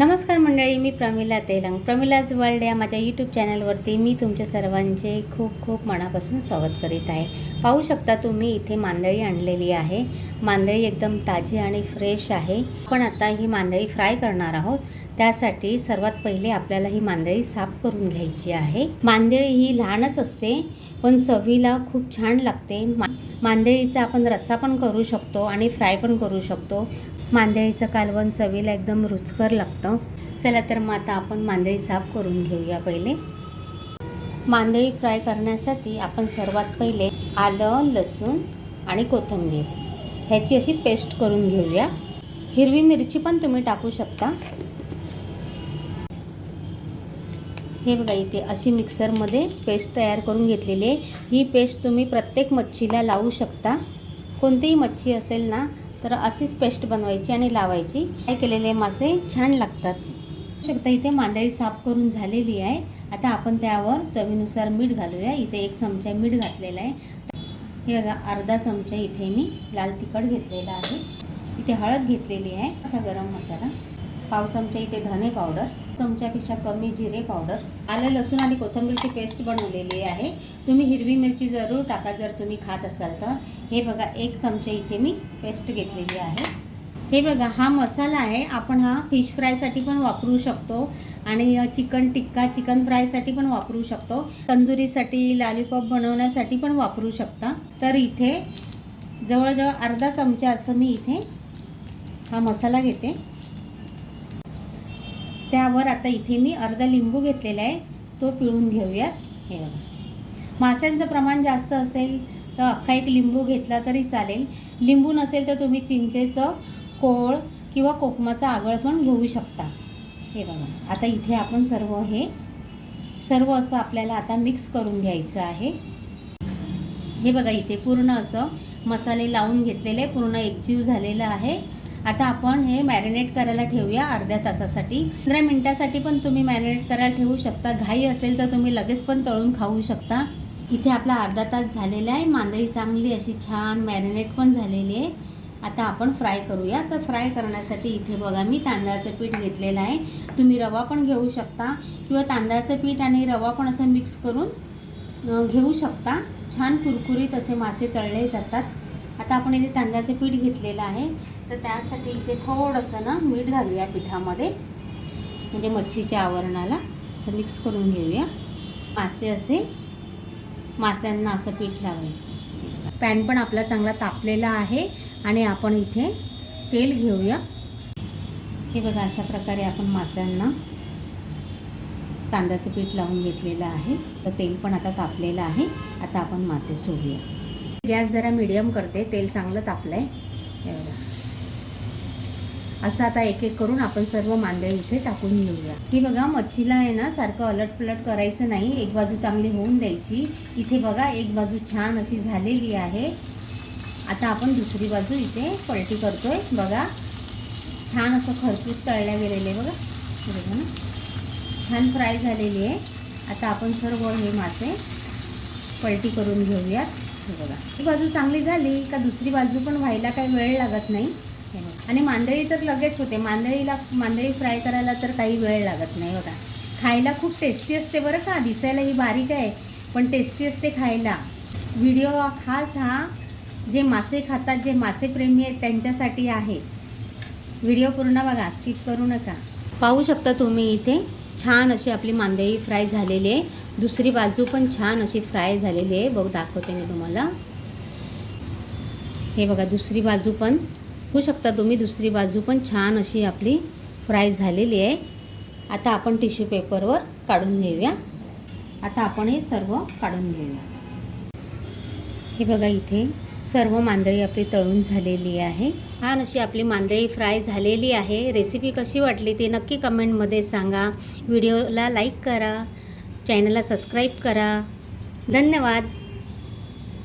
नमस्कार मंडळी मी प्रमिला तेलंग. प्रमिलाज वर्ल्ड या माझ्या यूट्यूब चॅनलवरती मी तुमच्या सर्वांचे खूप खूप मनापासून स्वागत करीत आहे. पाहू शकता तुम्ही इथे मांदळी आणलेली आहे. मांदळी एकदम ताजी आणि फ्रेश आहे. आपण आता ही मांदळी फ्राय करणार आहोत. त्यासाठी सर्वात पहिले आपल्याला ही मांदळी साफ करून घ्यायची आहे. मांदळी ही लहानच असते पण चवीला खूप छान लागते. मांदळीचा आपण रस्सा पण करू शकतो आणि फ्राय पण करू शकतो. मांदळीचं कालवण चवीला एकदम रुचकर लागतं. चला तर मग आता आपण मांदळी साफ करून घेऊया पहिले. मांदळी फ्राय करण्यासाठी आपण सर्वात पहिले आलं लसूण आणि कोथिंबीर. ह्याची अशी पेस्ट करून घेऊया. हिरवी मिरची पण तुम्ही टाकू शकता. हे बघा इथे अशी मिक्सरमध्ये पेस्ट तयार करून घेतलेली आहे. ही पेस्ट तुम्ही प्रत्येक मच्छीला लावू शकता. कोणतीही मच्छी असेल ना तर अशीच पेस्ट बनवायची आणि लावायची. काय केलेले मासे छान लागतात. शकता इथे मांदळी साफ करून झालेली आहे. आता आपण त्यावर चवीनुसार मीठ घालूया. इथे एक चमचा मीठ घातलेला आहे. हे बघा अर्धा चमचा इथे मी लाल तिखट घेतलेला आहे. इथे हळद घेतलेली आहे. असा गरम मसाला. पाव चमचा इथे धने पावडर. चमच्यापेक्षा कमी जिरे पावडर आलं लसूण आणि कोथिंबीरची पेस्ट बनवलेली आहे. तुम्ही हिरवी मिरची जरूर टाका जर तुम्ही खात असाल तर. हे बघा एक चमचा इथे मी पेस्ट घेतलेली आहे. हे बघा हा मसाला आहे. आपण हा फिश फ्रायसाठी पण वापरू शकतो आणि चिकन टिक्का चिकन फ्रायसाठी पण वापरू शकतो. तंदुरीसाठी लॉलीपॉप बनवण्यासाठी पण वापरू शकता. तर इथे जवळजवळ अर्धा चमचा असं मी इथे हा मसाला घेते. त्यावर आता इथे मी अर्धा लिंबू घेतलेला आहे तो पिळून घेऊयात. हे बघा. माशांचं प्रमाण जास्त असेल तर अख्खा एक लिंबू घेतला तरी चालेल. लिंबू नसेल तर तुम्ही चिंचेचं कोळ किंवा कोकमाचा आगळ पण घेऊ शकता. हे बघा. आता इथे आपण सर्व हे सर्व असं आपल्याला आता मिक्स करून घ्यायचं आहे. हे बघा इथे पूर्ण असं मसाले लावून घेतलेले पूर्ण एकजीव झालेलं आहे. आता आपण हे मॅरिनेट करायला ठेवूया अर्ध्या तासासाठी. पंधरा मिनटासाठी पण तुम्ही मॅरिनेट करायला ठेवू शकता. घाई असेल तर तुम्ही लगेच पण तळून खाऊ शकता. इथे आपला अर्धा तास झालेला आहे. मांदळी चांगली अशी छान मॅरिनेट पण झालेली आहे. आता आपण फ्राय करूया. तर फ्राय करण्यासाठी इथे बघा मी तांदळाचं पीठ घेतलेलं आहे. तुम्ही रवा पण घेऊ शकता किंवा तांदळाचं पीठ आणि रवा पण असं मिक्स करून घेऊ शकता. छान कुरकुरीत असे मासे तळले जातात. आता आपण इथे तांदळाचं पीठ घेतलेलं आहे. तर त्यासाठी इथे थोडंसं ना मीठ घालूया पिठामध्ये. म्हणजे मच्छीच्या आवरणाला. असं मिक्स करून घेऊया. मासे असे. मास्यांना असं पीठ लावायचं. पॅन पण आपला चांगला तापलेला आहे आणि आपण इथे तेल घेऊया. हे बघा अशा प्रकारे आपण मास्यांना तांदळाचं पीठ लावून घेतलेलं आहे. तर तेल पण आता तापलेलं आहे. आता आपण मासे सोडूया. गॅस जरा मीडियम करते. तेल चांगलं तापलं आहे असं आता एक एक करून आपण सर्व मांदळी इथे टाकून घेऊया. ही बघा मच्छीला आहे ना सारखं अलट पलट करायचं नाही. एक बाजू चांगली होऊन द्यायची. इथे बघा एक बाजू छान अशी झालेली आहे. आता आपण दुसरी बाजू इथे पलटी करतोय. बघा छान असं खरपूस तळल्या गेलेले बघा. बघा ना. छान फ्राय झालेली आहे. आता आपण सर्व हे मासे पलटी करून घेऊयात. हे बघा. ही बाजू चांगली झाली का दुसरी बाजू पण व्हायला काही वेळ लागत नाही. आणि मांदळी तर लगेच होते. मांदळीला मांदळी फ्राय करायला तर काही वेळ लागत नाही बघा खायला खूप टेस्टी असते बरं का? दिसायला ही बारीक आहे पण टेस्टी असते खायला. व्हिडिओ हा खास हा जे मासे खातात जे मासेप्रेमी आहेत त्यांच्यासाठी आहे. व्हिडिओ पूर्ण बघा स्किप करू नका. पाहू शकता तुम्ही इथे छान अशी आपली मांदळी फ्राय झालेली आहे. दुसरी बाजू पण छान अशी फ्राय झालेली आहे. बघ दाखवते मी तुम्हाला. हे बघा दुसरी बाजू पण बघू शकता तुम्ही दुसरी बाजू पण छान अशी आपली फ्राय झालेली आहे. आता आपण टिश्यू पेपरवर काढून घेऊया. आता आपण हे सर्व काढून घेऊया. हे बघा इथे सर्व मांदळी आपली तळून झालेली आहे. छान अशी आपली मांदळी फ्राय झालेली आहे. रेसिपी कशी वाटली ते नक्की कमेंटमध्ये सांगा. व्हिडिओला लाईक करा. चॅनलला सबस्क्राईब करा. धन्यवाद.